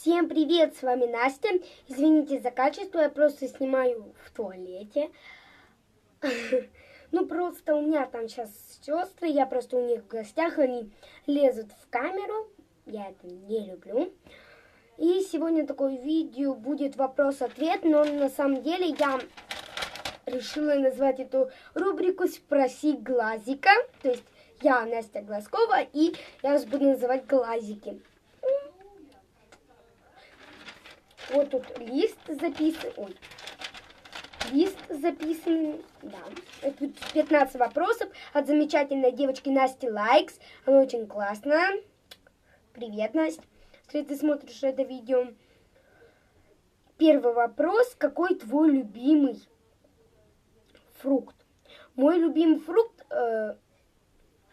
Всем привет, с вами Настя. Извините за качество, я просто снимаю в туалете. Ну, просто у меня там сейчас сестры, я просто у них в гостях, они лезут в камеру. Я это не люблю. И сегодня такое видео будет вопрос-ответ, но на самом деле я решила назвать эту рубрику «Спроси глазика». То есть я Настя Глазкова, и я вас буду называть глазики. Вот тут лист записан. Ой. Лист записан. Да. Тут 15 вопросов от замечательной девочки Насти Лайкс. Она очень классная. Привет, Настя. Если ты смотришь это видео. Первый вопрос. Какой твой любимый фрукт? Мой любимый фрукт... Э,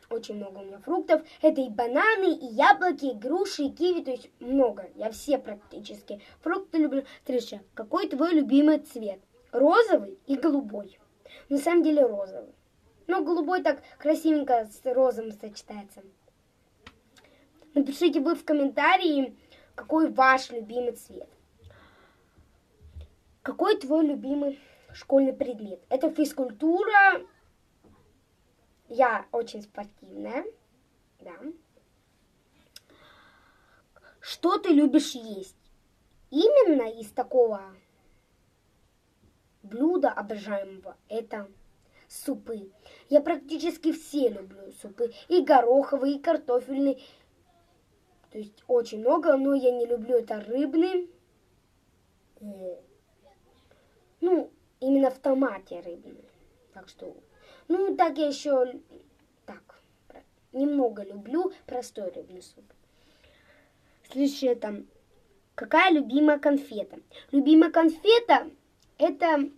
очень много у меня фруктов. Это и бананы, и яблоки, и груши, и киви, то есть много. Я все практически фрукты люблю. Триша, какой твой любимый цвет? Розовый и голубой. На самом деле розовый. Но голубой так красивенько с розовым сочетается. Напишите вы в комментарии, какой ваш любимый цвет. Какой твой любимый школьный предмет? Это физкультура, я очень спортивная, да. Что ты любишь есть? Именно из такого блюда обожаемого это супы. Я практически все люблю супы. И гороховые, и картофельные. То есть очень много, но я не люблю это рыбный. Э, ну, именно в томате рыбный. Так что ну, так я еще так, немного люблю простой рыбный суп. Следующее там. Какая любимая конфета? Любимая конфета это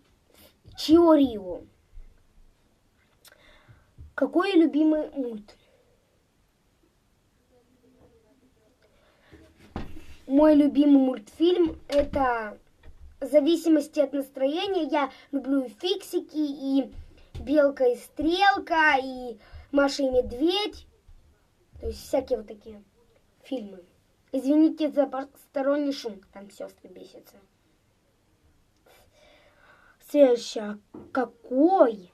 Чиорио. Какой любимый мульт? Мой любимый мультфильм это в зависимости от настроения. Я люблю фиксики, и Белка и Стрелка, и Маша и Медведь. То есть всякие вот такие фильмы. Извините за посторонний шум, там сестры бесятся. Следующее. Какой?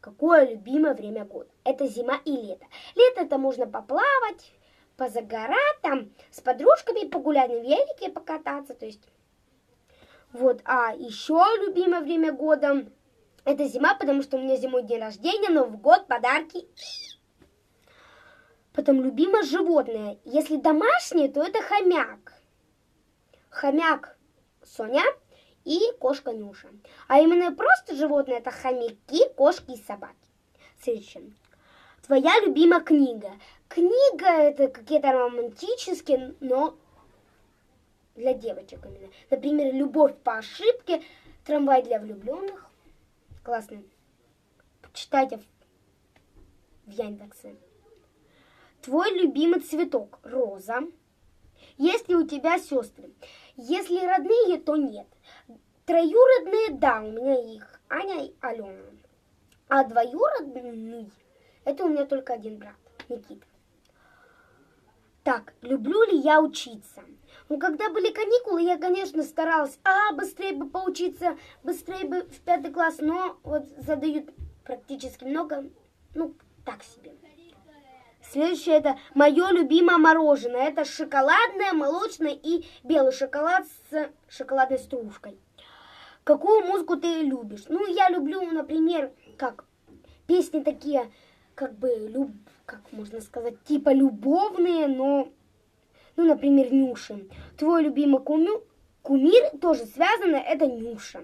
Какое любимое время года? Это зима и лето. Лето это можно поплавать, позагорать, там с подружками погулять на велике, покататься. То есть вот. А еще любимое время года это зима, потому что у меня зимой день рождения, Новый год, подарки. Потом любимое животное. Если домашнее, то это хомяк. Хомяк Соня и кошка Нюша. А именно просто животное это хомяки, кошки и собаки. Следующее. Твоя любимая книга. Книга это какие-то романтические, но для девочек именно. Например, «Любовь по ошибке», «Трамвай для влюбленных», Классный. Почитайте в Яндексе. Твой любимый цветок – роза. Если у тебя сестры. Если родные, то нет. Троюродные, да, у меня их. Аня и Алена. А двоюродный – это у меня только один брат, Никита. Так, люблю ли я учиться? Ну, когда были каникулы, я, конечно, старалась, а, быстрее бы поучиться, быстрее бы в пятый класс, но вот задают практически много, ну, так себе. Следующее это мое любимое мороженое. Это шоколадное, молочное и белый шоколад с шоколадной стружкой. Какую музыку ты любишь? Ну, я люблю, например, как песни такие, как бы, люб, как можно сказать, типа любовные, но ну, например, Нюша. Твой любимый кумир, кумир тоже связано, это Нюша.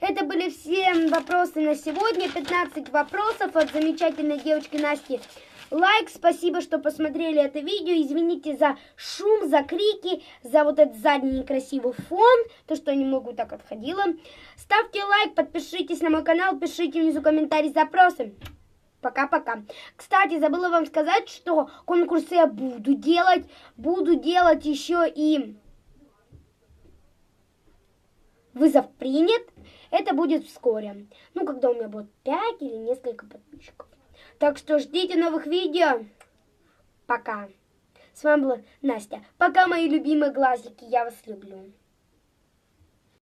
Это были все вопросы на сегодня. 15 вопросов от замечательной девочки Насти. Лайк, спасибо, что посмотрели это видео. Извините за шум, за крики, за вот этот задний некрасивый фон, то, что я немного так отходила. Ставьте лайк, подпишитесь на мой канал, пишите внизу комментарий с запросом. Пока-пока. Кстати, забыла вам сказать, что конкурсы я буду делать. Буду делать еще и вызов принят. Это будет вскоре. Ну, когда у меня будет 5 или несколько подписчиков. Так что ждите новых видео. Пока. С вами была Настя. Пока, мои любимые глазики. Я вас люблю.